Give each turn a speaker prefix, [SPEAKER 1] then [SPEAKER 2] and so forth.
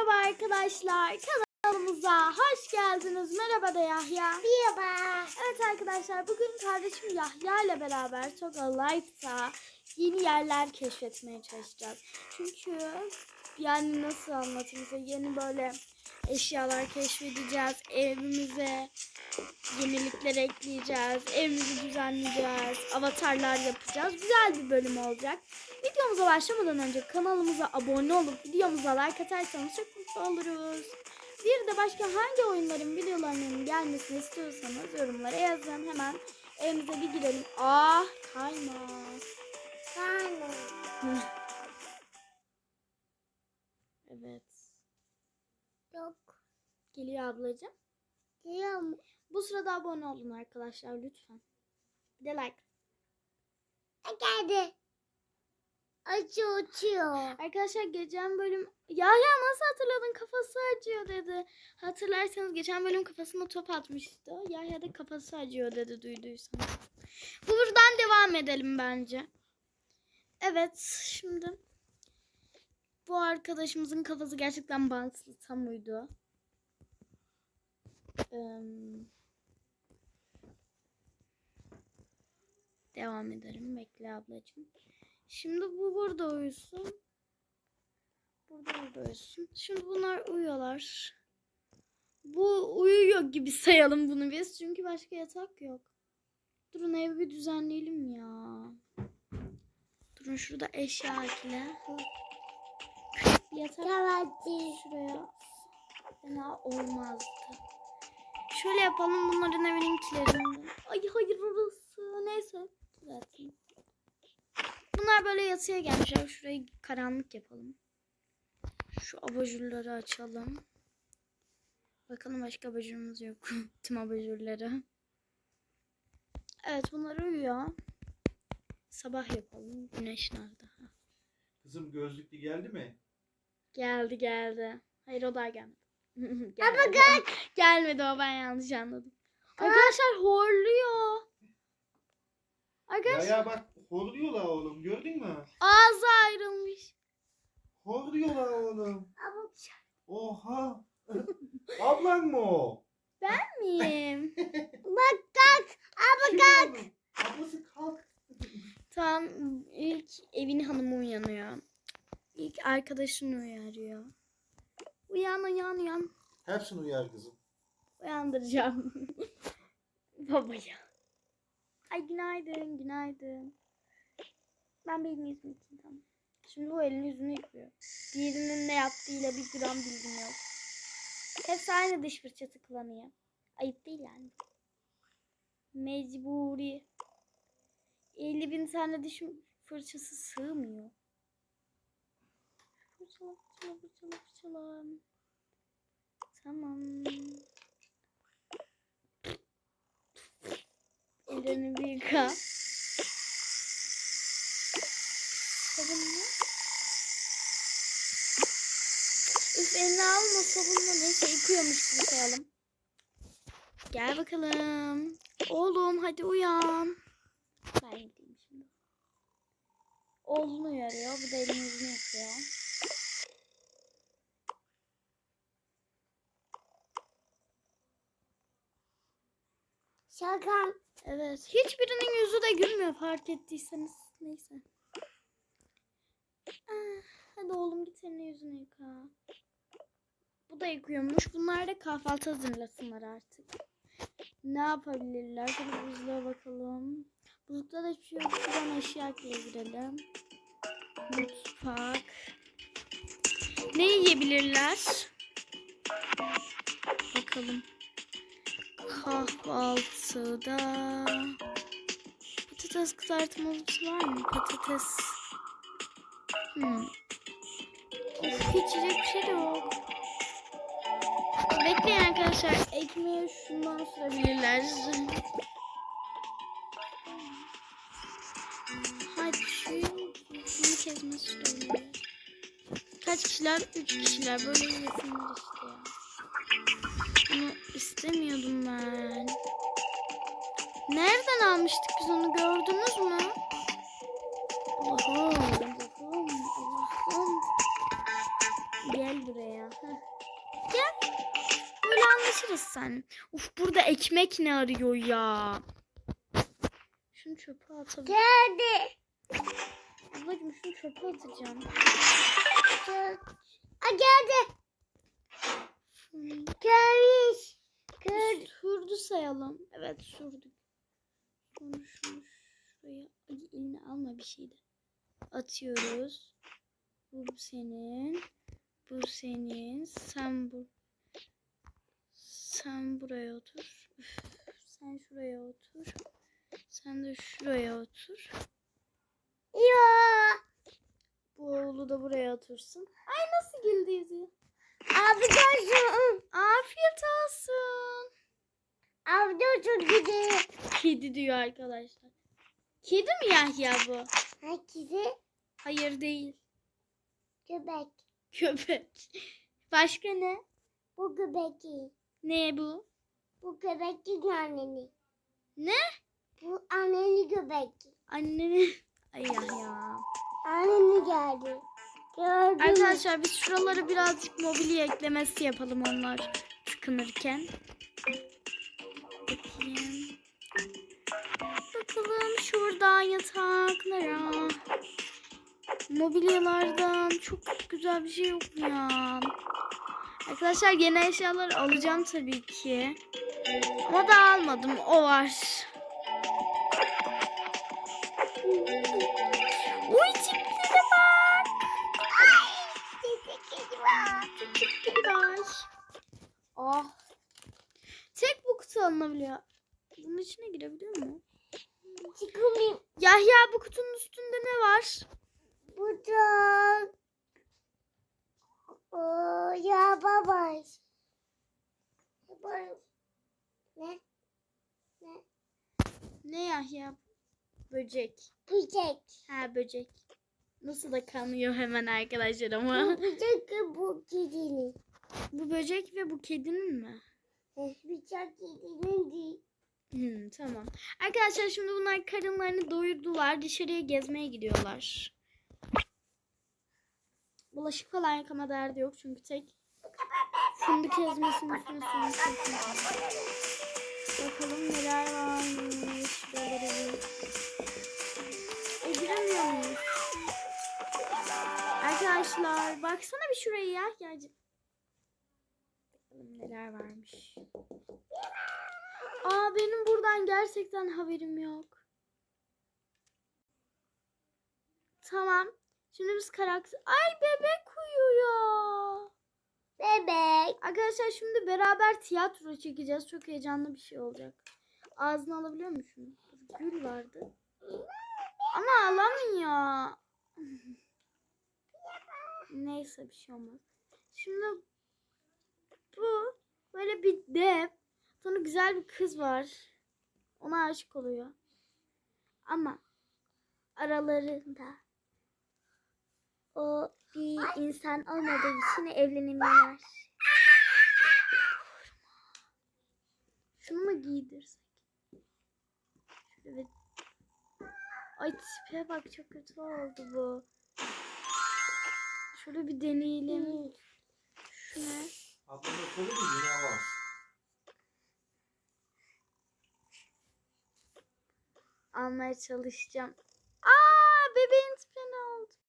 [SPEAKER 1] Merhaba arkadaşlar. Kanalımıza hoş geldiniz. Merhaba da Yahya.
[SPEAKER 2] Merhaba.
[SPEAKER 1] Evet arkadaşlar bugün kardeşim Yahya ile beraber Toga Life'da yeni yerler keşfetmeye çalışacağız. Çünkü yani nasıl anlatayım size yeni böyle eşyalar keşfedeceğiz. Evimize yenilikler ekleyeceğiz. Evimizi düzenleyeceğiz. Avatarlar yapacağız. Güzel bir bölüm olacak. Videomuza başlamadan önce kanalımıza abone olup videomuza like atarsanız çok mutlu oluruz. Bir de başka hangi oyunların videolarının gelmesini istiyorsanız yorumlara yazın. Hemen evimize bir girelim. Ah kayma.
[SPEAKER 2] Karnım.
[SPEAKER 1] Evet.
[SPEAKER 2] Yok.
[SPEAKER 1] Geliyor ablacığım.
[SPEAKER 2] Diyor mu?
[SPEAKER 1] Bu sırada abone olun arkadaşlar lütfen. Bir de like.
[SPEAKER 2] Geldi. Acı uçuyor.
[SPEAKER 1] Arkadaşlar geçen bölüm ya ya nasıl hatırladın kafası acıyor dedi. Hatırlarsanız geçen bölüm kafasına top atmıştı. Ya ya da kafası acıyor dedi duyduysanız. Buradan devam edelim bence. Evet şimdi bu arkadaşımızın kafası gerçekten bantlı tam uydu. Eee, devam edelim. Bekle ablacığım. Şimdi bu burada uyusun. Burada burada uyusun. Şimdi bunlar uyuyorlar. Bu uyuyor gibi sayalım bunu biz. Çünkü başka yatak yok. Durun evi bir düzenleyelim ya. Durun şurada eşya ekle. Yatak şuraya. Fena olmazdı. Şöyle yapalım bunların evininkilerini. Ay hayır orası. Neyse. Zaten. Bunlar böyle yatıya gelmişler. Şurayı karanlık yapalım. Şu abajurları açalım. Bakalım başka abajurumuz yok. Tüm abajurları. Evet bunlar uyuyor. Sabah yapalım. Güneş nerede? Ha.
[SPEAKER 3] Kızım gözlüklü geldi mi?
[SPEAKER 1] Geldi geldi. Hayır o daha gelmedi.
[SPEAKER 2] Ama
[SPEAKER 1] gelmedi. gelmedi o ben yanlış anladım. Arkadaşlar horluyor.
[SPEAKER 3] Ya
[SPEAKER 1] Arkadaşlar
[SPEAKER 3] ya bak horluyorlar oğlum gördün mü?
[SPEAKER 1] ağzı ayrılmış.
[SPEAKER 3] Horluyorlar oğlum.
[SPEAKER 2] Ama
[SPEAKER 3] Oha. Ablan mı o?
[SPEAKER 1] Miyim?
[SPEAKER 2] bak kalk.
[SPEAKER 3] Kim
[SPEAKER 2] kalk.
[SPEAKER 3] Ablası kalk.
[SPEAKER 1] Tam ilk evin hanımı uyanıyor. İlk arkadaşını uyarıyor. Uyan uyan.
[SPEAKER 3] Hepsini uyar kızım.
[SPEAKER 1] Uyandıracağım. Babaya. Ay günaydın günaydın. Ben benim yüzümü tamam. Şimdi bu elini yüzünü yıkıyor. Diğerinin ne yaptığıyla bir gram bilgim yok. Hepsi aynı diş fırçası kullanıyor. Ayıp değil yani. Mecburi. 50 bin tane diş fırçası sığmıyor. Fırçala fırçala fırçala fırçala. Tamam. Ellerini bir yıka. Sabunla. Üf elini alma sabunla. Neyse yıkıyormuş gibi sayalım. Gel bakalım. Oğlum hadi uyan. Ben gideyim şimdi. Oğlunu uyarıyor. Bu da elini yüzünü yıkıyor.
[SPEAKER 2] Şaka.
[SPEAKER 1] Evet. Hiçbirinin yüzü de gülmüyor fark ettiyseniz. Neyse. Ah, hadi oğlum git senin yüzünü yıka. Bu da yıkıyormuş. Bunlar da kahvaltı hazırlasınlar artık. Ne yapabilirler? Şöyle buzluğa bakalım. Buzlukta da hiçbir şey yok. Şuradan eşya girelim. Mutfak. Ne yiyebilirler? Bakalım. Kahvaltıda patates kızartmalısı var mı? Patates. Hmm. Of içecek bir şey de yok. Bekleyin arkadaşlar. Ekmeğe şundan sürebilirler. Hadi şu şunu kesme sürebilirler. Kaç kişiler? Üç kişiler. Böyle yesinler işte ya. Bunu istemiyordum ben. Nereden almıştık biz onu gördünüz mü? Allah'ım, Allah'ım, Allah'ım. Gel buraya. Heh. Gel. Böyle anlaşırız sen. Uf burada ekmek ne arıyor ya? Şunu çöpe atabilirim.
[SPEAKER 2] Geldi.
[SPEAKER 1] Ablacığım şunu çöpe atacağım.
[SPEAKER 2] Aa, geldi.
[SPEAKER 1] Hmm. Sayalım. Evet sürdük. Sonra şunu şuraya. Ay, eline alma bir şeydi. Atıyoruz. Bu senin. Bu senin. Sen bu. Sen buraya otur. Üf, Sen şuraya otur. Sen de şuraya otur.
[SPEAKER 2] Ya.
[SPEAKER 1] Bu oğlu da buraya otursun. Ay nasıl güldü yüzü.
[SPEAKER 2] Abi.
[SPEAKER 1] Afiyet olsun.
[SPEAKER 2] Abi görsün gidi.
[SPEAKER 1] Kedi diyor arkadaşlar. Kedi mi Yahya bu?
[SPEAKER 2] Herkese
[SPEAKER 1] Hayır değil.
[SPEAKER 2] göbek.
[SPEAKER 1] Köpek. Başka ne?
[SPEAKER 2] Bu göbeki.
[SPEAKER 1] Ne bu?
[SPEAKER 2] Bu göbekli anneni.
[SPEAKER 1] Ne?
[SPEAKER 2] Bu anneni göbekli.
[SPEAKER 1] Annenin. Ay Yahya.
[SPEAKER 2] Anneni geldi. Gördüm.
[SPEAKER 1] Arkadaşlar biz şuralara birazcık mobilya eklemesi yapalım onlar tıkınırken. Bakalım şuradan yataklara. Mobilyalardan çok güzel bir şey yok mu ya? Arkadaşlar yeni eşyalar alacağım tabii ki. Ama da almadım. O var. Uy tiplere bak. Biraz. Ah. Tek bu kutu alınabiliyor. Bunun içine girebiliyor mu?
[SPEAKER 2] Çıkmayayım.
[SPEAKER 1] Yahya bu kutunun üstünde ne var?
[SPEAKER 2] Burada. Oo, ya baba. Baba. Ne? Ne?
[SPEAKER 1] Ne Yahya? Böcek.
[SPEAKER 2] Bıçak.
[SPEAKER 1] Ha böcek. Nasıl da kanıyor hemen arkadaşlar ama.
[SPEAKER 2] Bu bıçak bu kedinin.
[SPEAKER 1] bu böcek ve bu kedinin mi?
[SPEAKER 2] Bıçak kedinin değil.
[SPEAKER 1] Hmm, tamam. Arkadaşlar şimdi bunlar karınlarını doyurdular. Dışarıya gezmeye gidiyorlar. Bulaşık falan yıkama derdi yok çünkü tek fındık ezmesinin üstüne suyunu. Bakalım neler varmış. E, giremiyor? Arkadaşlar baksana bir şuraya ya. Bakalım neler varmış. Aa benim buradan gerçekten haberim yok. Tamam. Şimdi biz karakter... Ay bebek uyuyor.
[SPEAKER 2] Bebek.
[SPEAKER 1] Arkadaşlar şimdi beraber tiyatro çekeceğiz. Çok heyecanlı bir şey olacak. Ağzını alabiliyor musun? Gül vardı. Ama alamıyor. Neyse bir şey olmaz. Şimdi bu böyle bir dev. Sonra güzel bir kız var. Ona aşık oluyor. Ama aralarında o bir insan olmadığı için evlenemiyorlar. Şunu mu giydirsek? Şöyle bir... Ay tipe bak çok kötü oldu bu. Şöyle bir deneyelim. Şu ne?
[SPEAKER 3] Ablana soru mu yine var?
[SPEAKER 1] Almaya çalışacağım. Aa bebeğin